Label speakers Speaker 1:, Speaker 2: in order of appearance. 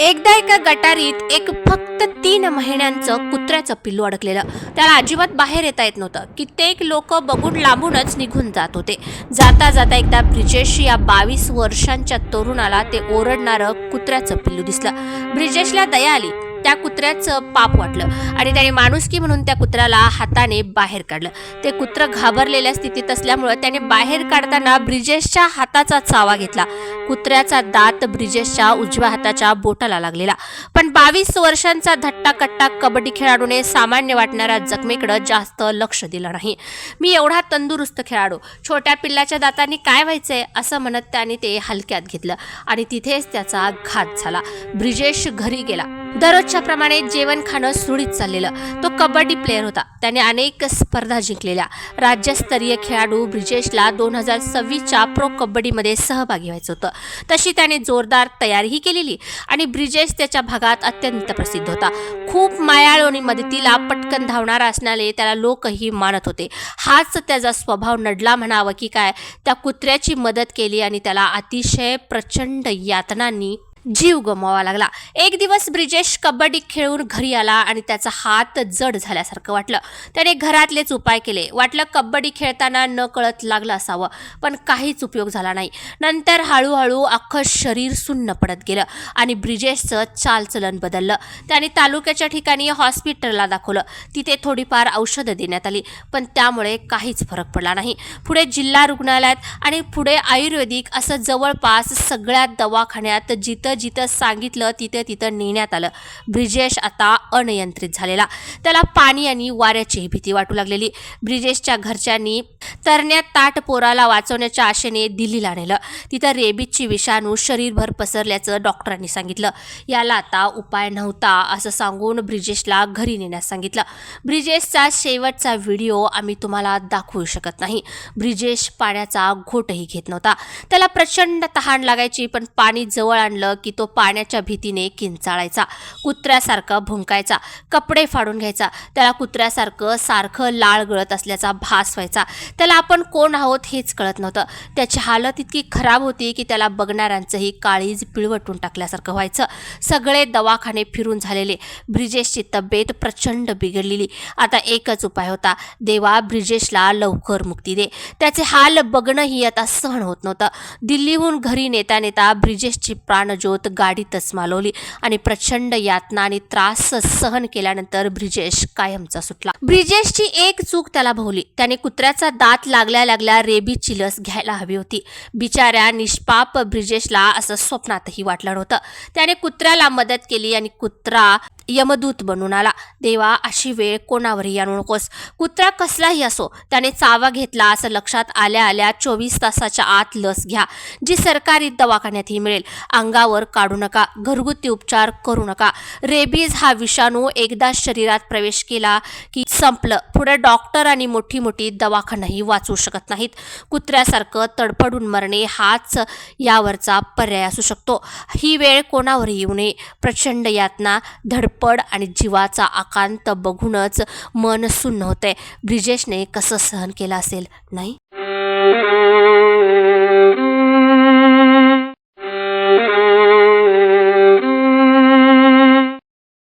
Speaker 1: एकदा एका गटारीत एक फक्त तीन महिन्यांचं कुत्र्याचं पिल्लू अडकलेलं. त्याला अजिबात बाहेर येता येत नव्हतं. कित्येक लोक बघून लांबूनच निघून जात होते. जाता जाता एकदा ब्रिजेश या बावीस वर्षांच्या तरुणाला ते ओरडणारं कुत्र्याचं पिल्लू दिसलं. ब्रिजेशला दया आली. त्या कुत्र्याचं पाप वाटलं. आणि त्याने माणुसकी म्हणून त्या कुत्र्याला हाताने बाहेर काढलं. ते कुत्र घाबरलेल्या स्थितीत असल्यामुळं त्याने बाहेर काढताना ब्रिजेशच्या हाताचा चावा घेतला. कुत्र्याचा दात ब्रिजेशच्या उजव्या हाताच्या बोटाला लागलेला. पण बावीस वर्षांचा धट्टा कट्टा कबड्डी खेळाडूने सामान्य वाटणाऱ्या जखमेकडे जास्त लक्ष दिलं नाही. मी एवढा तंदुरुस्त खेळाडू. छोट्या पिल्लाच्या दातांनी काय व्हायचंय असं म्हणत त्याने ते हलक्यात घेतलं. आणि तिथेच त्याचा घात झाला. ब्रिजेश घरी गेला. दररोजच्या प्रमाणे जेवण खाणं सुरळीत चाललेलं. तो कबड्डी प्लेअर होता. त्याने अनेक स्पर्धा जिंकलेल्या. राज्यस्तरीय खेळाडू ब्रिजेशला दोन हजार सव्वीसच्या प्रो कबड्डीमध्ये सहभागी व्हायचं होतं. तशी त्याने जोरदार तयारीही केलेली आणि ब्रिजेश त्याच्या भागात अत्यंत प्रसिद्ध होता. खूप मायाळू आणि मदतीला पटकन धावणारा असणारे त्याला लोकही मानत होते. हाच त्याचा स्वभाव नडला म्हणावं की काय त्या कुत्र्याची मदत केली आणि त्याला अतिशय प्रचंड यातनांनी जीव गमवावा लागला. एक दिवस ब्रिजेश कबड्डी खेळून घरी आला आणि त्याचा हात जड झाल्यासारखं वाटलं. त्याने घरातलेच उपाय केले. वाटलं कबड्डी खेळताना न कळत लागलं असावं पण काहीच उपयोग झाला नाही. नंतर हळूहळू अख्खं शरीर सुन्न पडत गेलं आणि ब्रिजेशचं चालचलन बदललं. त्याने तालुक्याच्या ठिकाणी हॉस्पिटलला दाखवलं. तिथे थोडीफार औषधं देण्यात आली पण त्यामुळे काहीच फरक पडला नाही. पुढे जिल्हा रुग्णालयात आणि पुढे आयुर्वेदिक असं जवळपास सगळ्या दवाखान्यात जिथं जिथं सांगितलं तिथं तिथं नेण्यात आलं. ब्रिजेश आता अनियंत्रित झालेला. त्याला पाणी आणि वाऱ्याची भीती वाटू लागलेली. ब्रिजेशच्या घरच्यांनी तरण्यात ताट पोराला वाचवण्याच्या आशेने दिल्लीला नेलं. तिथं रेबीजची विषाणू शरीरभर पसरल्याचं डॉक्टरांनी सांगितलं. याला आता उपाय नव्हता असं सांगून ब्रिजेशला घरी नेण्यास सांगितलं. ब्रिजेशचा शेवटचा व्हिडिओ आम्ही तुम्हाला दाखवू शकत नाही. ब्रिजेश पाण्याचा घोटही घेत नव्हता. त्याला प्रचंड तहान लागायची पण पाणी जवळ आणलं की तो पाण्याच्या भीतीने किंचाळायचा. कुत्र्यासारखा करायचा कपडे फाडून घ्यायचा त्याला कुत्र्यासारखं सारखं लाळ गळत असल्याचा भास व्हायचा. त्याला आपण कोण आहोत हेच कळत नव्हतं. त्याची हालत इतकी खराब होती की त्याला बघणाऱ्यांचंही काळीज पिळवटून टाकल्यासारखं व्हायचं. सगळे दवाखाने फिरून झालेले. ब्रिजेशची तब्येत प्रचंड बिघडलेली. आता एकच उपाय होता. देवा ब्रिजेशला लवकर मुक्ती दे. त्याचे हाल बघणंही आता सहन होत नव्हतं. दिल्लीहून घरी नेता नेता ब्रिजेशची प्राणज्योत गाडीतच मालवली आणि प्रचंड यातना आणि त्रास सहन केल्यानंतर ब्रिजेश कायमचा सुटला. ब्रिजेशची एक चूक त्याला भोवली. त्याने कुत्र्याचा दात लागल्या लागल्या रेबीची लस घ्यायला हवी होती. बिचाऱ्या निष्पाप ब्रिजेशला असं स्वप्नातही वाटलं नव्हतं. त्याने कुत्र्याला मदत केली आणि कुत्रा यमदूत बनून आला. देवा अशी वेळ कोणावरही आणू नकोस. कुत्रा कसलाही असो त्याने चावा घेतला असं लक्षात आल्या आल्या चोवीस तासाच्या आत लस घ्या. जी सरकारी दवाखान्यातही मिळेल. अंगावर काढू नका. घरगुती उपचार करू नका. रेबीज हा विषाणू एकदा शरीरात प्रवेश केला की संपलं. पुढे डॉक्टर आणि मोठी मोठी दवाखानाही वाचू शकत नाहीत. कुत्र्यासारखं तडफडून मरणे हाच यावरचा पर्याय असू शकतो. ही वेळ कोणावर येऊ नये. प्रचंड यातना धडप धडपड आणि जीवाचा आकांत बघूनच मन सुन्न होते. ब्रिजेशने कसं सहन केलं असेल? नाही?